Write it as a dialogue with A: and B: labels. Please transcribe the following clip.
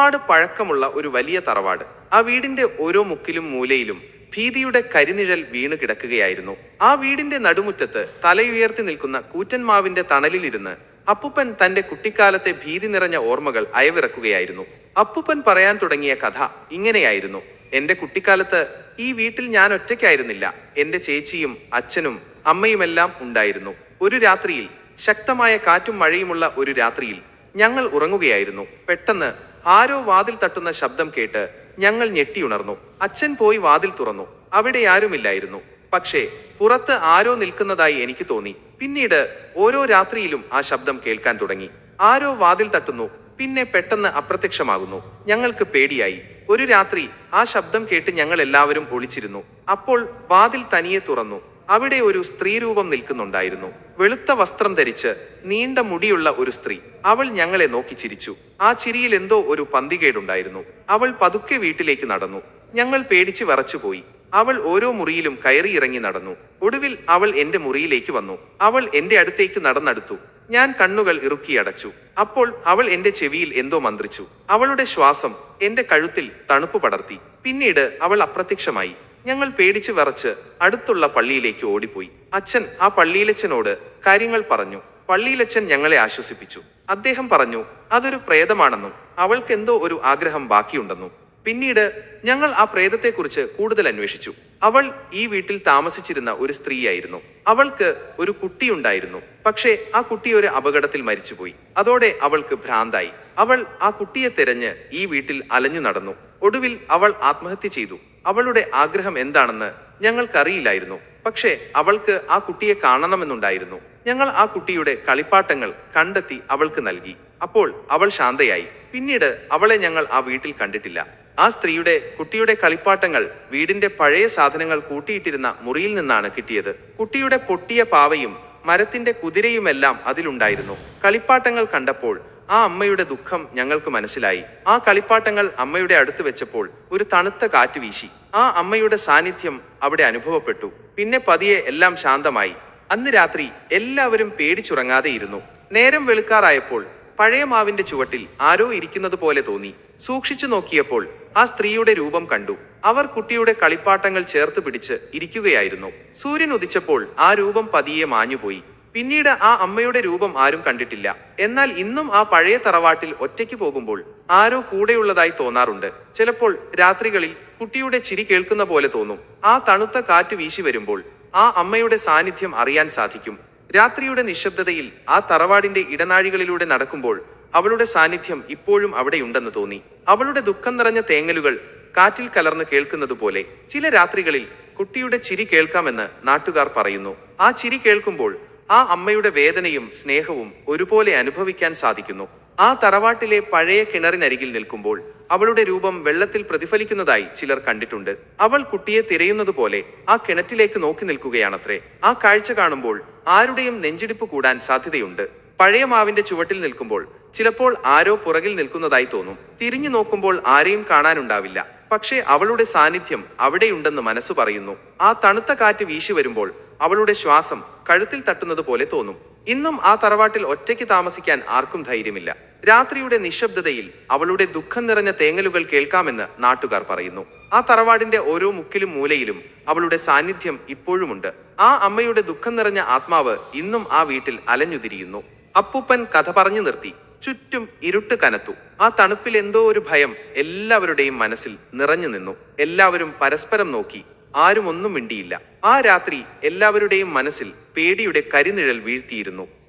A: ഒരുപാട് പഴക്കമുള്ള ഒരു വലിയ തറവാട്. ആ വീടിന്റെ ഓരോ മുക്കിലും മൂലയിലും ഭീതിയുടെ കരിനിഴൽ വീണു കിടക്കുകയായിരുന്നു. ആ വീടിന്റെ നടുമുറ്റത്ത് തലയുയർത്തി നിൽക്കുന്ന കൂറ്റൻമാവിന്റെ തണലിലിരുന്ന് അപ്പുപ്പൻ തന്റെ കുട്ടിക്കാലത്തെ ഭീതി നിറഞ്ഞ ഓർമ്മകൾ അയവിറക്കുകയായിരുന്നു. അപ്പുപ്പൻ പറയാൻ തുടങ്ങിയ കഥ ഇങ്ങനെയായിരുന്നു. എന്റെ കുട്ടിക്കാലത്ത് ഈ വീട്ടിൽ ഞാൻ ഒറ്റയ്ക്കായിരുന്നില്ല. എന്റെ ചേച്ചിയും അച്ഛനും അമ്മയുമെല്ലാം ഉണ്ടായിരുന്നു. ഒരു രാത്രിയിൽ ശക്തമായ കാറ്റും മഴയുമുള്ള ഒരു രാത്രിയിൽ ഞങ്ങൾ ഉറങ്ങുകയായിരുന്നു. പെട്ടെന്ന് ആരോ വാതിൽ തട്ടുന്ന ശബ്ദം കേട്ട് ഞങ്ങൾ ഞെട്ടിയുണർന്നു അച്ഛൻ പോയി വാതിൽ തുറന്നു. അവിടെ ആരുമില്ലായിരുന്നു. പക്ഷേ പുറത്ത് ആരോ നിൽക്കുന്നതായി എനിക്ക് തോന്നി. പിന്നീട് ഓരോ രാത്രിയിലും ആ ശബ്ദം കേൾക്കാൻ തുടങ്ങി. ആരോ വാതിൽ തട്ടുന്നു. പിന്നെ പെട്ടെന്ന് അപ്രത്യക്ഷമാകുന്നു. ഞങ്ങൾക്ക് പേടിയായി. ഒരു രാത്രി ആ ശബ്ദം കേട്ട് ഞങ്ങൾ എല്ലാവരും ഒളിച്ചിരുന്നു. അപ്പോൾ വാതിൽ തനിയെ തുറന്നു. അവിടെ ഒരു സ്ത്രീരൂപം നിൽക്കുന്നുണ്ടായിരുന്നു. വെളുത്ത വസ്ത്രം ധരിച്ച് നീണ്ട മുടിയുള്ള ഒരു സ്ത്രീ. അവൾ ഞങ്ങളെ നോക്കി ചിരിച്ചു. ആ ചിരിയിൽ എന്തോ ഒരു പന്തികേടുണ്ടായിരുന്നു. അവൾ പതുക്കെ വീട്ടിലേക്ക് നടന്നു. ഞങ്ങൾ പേടിച്ച് വിറച്ചുപോയി. അവൾ ഓരോ മുറിയിലും കയറി ഇറങ്ങി നടന്നു. ഒടുവിൽ അവൾ എന്റെ മുറിയിലേക്ക് വന്നു. അവൾ എന്റെ അടുത്തേക്ക് നടന്നെടുത്തു. ഞാൻ കണ്ണുകൾ ഇറുക്കി അടച്ചു. അപ്പോൾ അവൾ എന്റെ ചെവിയിൽ എന്തോ മന്ത്രിച്ചു. അവളുടെ ശ്വാസം എന്റെ കഴുത്തിൽ തണുപ്പ് പടർത്തി. പിന്നീട് അവൾ അപ്രത്യക്ഷമായി. ഞങ്ങൾ പേടിച്ച് വിറച്ച് അടുത്തുള്ള പള്ളിയിലേക്ക് ഓടിപ്പോയി. അച്ഛൻ ആ പള്ളിയിലച്ഛനോട് കാര്യങ്ങൾ പറഞ്ഞു. പള്ളിയിലച്ഛൻ ഞങ്ങളെ ആശ്വസിപ്പിച്ചു. അദ്ദേഹം പറഞ്ഞു അതൊരു പ്രേതമാണെന്നും അവൾക്ക് എന്തോ ഒരു ആഗ്രഹം ബാക്കിയുണ്ടെന്നും. പിന്നീട് ഞങ്ങൾ ആ പ്രേതത്തെക്കുറിച്ച് കൂടുതൽ അന്വേഷിച്ചു. അവൾ ഈ വീട്ടിൽ താമസിച്ചിരുന്ന ഒരു സ്ത്രീയായിരുന്നു. അവൾക്ക് ഒരു കുട്ടിയുണ്ടായിരുന്നു. പക്ഷേ ആ കുട്ടി ഒരു അപകടത്തിൽ മരിച്ചുപോയി. അതോടെ അവൾക്ക് ഭ്രാന്തായി. അവൾ ആ കുട്ടിയെ തിരഞ്ഞ് ഈ വീട്ടിൽ അലഞ്ഞു നടന്നു. ഒടുവിൽ അവൾ ആത്മഹത്യ ചെയ്തു. അവളുടെ ആഗ്രഹം എന്താണെന്ന് ഞങ്ങൾക്കറിയില്ലായിരുന്നു. പക്ഷേ അവൾക്ക് ആ കുട്ടിയെ കാണണമെന്നുണ്ടായിരുന്നു. ഞങ്ങൾ ആ കുട്ടിയുടെ കളിപ്പാട്ടങ്ങൾ കണ്ടെത്തി അവൾക്ക് നൽകി. അപ്പോൾ അവൾ ശാന്തയായി. പിന്നീട് അവളെ ഞങ്ങൾ ആ വീട്ടിൽ കണ്ടിട്ടില്ല. ആ സ്ത്രീയുടെ കുട്ടിയുടെ കളിപ്പാട്ടങ്ങൾ വീടിന്റെ പഴയ സാധനങ്ങൾ കൂട്ടിയിട്ടിരുന്ന മുറിയിൽ നിന്നാണ് കിട്ടിയത്. കുട്ടിയുടെ പൊട്ടിയ പാവയും മരത്തിന്റെ കുതിരയുമെല്ലാം അതിലുണ്ടായിരുന്നു. കളിപ്പാട്ടങ്ങൾ കണ്ടപ്പോൾ ആ അമ്മയുടെ ദുഃഖം ഞങ്ങൾക്ക് മനസ്സിലായി. ആ കളിപ്പാട്ടങ്ങൾ അമ്മയുടെ അടുത്ത് വെച്ചപ്പോൾ ഒരു തണുത്ത കാറ്റ് വീശി. ആ അമ്മയുടെ സാന്നിധ്യം അവിടെ അനുഭവപ്പെട്ടു. പിന്നെ പതിയെ എല്ലാം ശാന്തമായി. അന്ന് രാത്രി എല്ലാവരും പേടിച്ചുറങ്ങാതെ ഇരുന്നു. നേരം വെളുക്കാറായപ്പോൾ പഴയ മാവിന്റെ ചുവട്ടിൽ ആരോ ഇരിക്കുന്നത് പോലെ തോന്നി. സൂക്ഷിച്ചു നോക്കിയപ്പോൾ ആ സ്ത്രീയുടെ രൂപം കണ്ടു. അവർ കുട്ടിയുടെ കളിപ്പാട്ടങ്ങൾ ചേർത്ത് പിടിച്ച് ഇരിക്കുകയായിരുന്നു. സൂര്യൻ ഉദിച്ചപ്പോൾ ആ രൂപം പതിയെ മാഞ്ഞുപോയി. പിന്നീട് ആ അമ്മയുടെ രൂപം ആരും കണ്ടിട്ടില്ല. എന്നാൽ ഇന്നും ആ പഴയ തറവാട്ടിൽ ഒറ്റയ്ക്ക് പോകുമ്പോൾ ആരോ കൂടെയുള്ളതായി തോന്നാറുണ്ട്. ചിലപ്പോൾ രാത്രികളിൽ കുട്ടിയുടെ ചിരി കേൾക്കുന്ന പോലെ തോന്നും. ആ തണുത്ത കാറ്റ് വീശി വരുമ്പോൾ ആ അമ്മയുടെ സാന്നിധ്യം അറിയാൻ സാധിക്കും. രാത്രിയുടെ നിശബ്ദതയിൽ ആ തറവാടിന്റെ ഇടനാഴികളിലൂടെ നടക്കുമ്പോൾ അവളുടെ സാന്നിധ്യം ഇപ്പോഴും അവിടെയുണ്ടെന്ന് തോന്നി. അവളുടെ ദുഃഖം നിറഞ്ഞ തേങ്ങലുകൾ കാറ്റിൽ കലർന്ന് കേൾക്കുന്നത് പോലെ ചില രാത്രികളിൽ കുട്ടിയുടെ ചിരി കേൾക്കാമെന്ന് നാട്ടുകാർ പറയുന്നു. ആ ചിരി കേൾക്കുമ്പോൾ ആ അമ്മയുടെ വേദനയും സ്നേഹവും ഒരുപോലെ അനുഭവിക്കാൻ സാധിക്കുന്നു. ആ തറവാട്ടിലെ പഴയ കിണറിനരികിൽ നിൽക്കുമ്പോൾ അവളുടെ രൂപം വെള്ളത്തിൽ പ്രതിഫലിക്കുന്നതായി ചിലർ കണ്ടിട്ടുണ്ട്. അവൾ കുട്ടിയെ തിരയുന്നത് പോലെ ആ കിണറ്റിലേക്ക് നോക്കി നിൽക്കുകയാണത്രേ. ആ കാഴ്ച കാണുമ്പോൾ ആരുടെയും നെഞ്ചിടിപ്പ് കൂടാൻ സാധ്യതയുണ്ട്. പഴയ മാവിന്റെ ചുവട്ടിൽ നിൽക്കുമ്പോൾ ചിലപ്പോൾ ആരോ പുറകിൽ നിൽക്കുന്നതായി തോന്നും. തിരിഞ്ഞു നോക്കുമ്പോൾ ആരെയും കാണാനുണ്ടാവില്ല. പക്ഷേ അവളുടെ സാന്നിധ്യം അവിടെയുണ്ടെന്ന് മനസ്സു പറയുന്നു. ആ തണുത്ത കാറ്റ് വീശി വരുമ്പോൾ അവളുടെ ശ്വാസം കഴുത്തിൽ തട്ടുന്നത് പോലെ തോന്നും. ഇന്നും ആ തറവാട്ടിൽ ഒറ്റയ്ക്ക് താമസിക്കാൻ ആർക്കും ധൈര്യമില്ല. രാത്രിയുടെ നിശബ്ദതയിൽ അവളുടെ ദുഃഖം നിറഞ്ഞ തേങ്ങലുകൾ കേൾക്കാമെന്ന് നാട്ടുകാർ പറയുന്നു. ആ തറവാടിന്റെ ഓരോ മുക്കിലും മൂലയിലും അവളുടെ സാന്നിധ്യം ഇപ്പോഴുമുണ്ട്. ആ അമ്മയുടെ ദുഃഖം നിറഞ്ഞ ആത്മാവ് ഇന്നും ആ വീട്ടിൽ അലഞ്ഞുതിരിയുന്നു. അപ്പൂപ്പൻ കഥ പറഞ്ഞു നിർത്തി. ചുറ്റും ഇരുട്ട് കനത്തു. ആ തണുപ്പിൽ എന്തോ ഒരു ഭയം എല്ലാവരുടെയും മനസ്സിൽ നിറഞ്ഞു നിന്നു. എല്ലാവരും പരസ്പരം നോക്കി. ആരും ഒന്നും മിണ്ടിയില്ല. ആ രാത്രി എല്ലാവരുടെയും മനസ്സിൽ പേടിയുടെ കരിനിഴൽ വീഴ്ത്തിയിരുന്നു.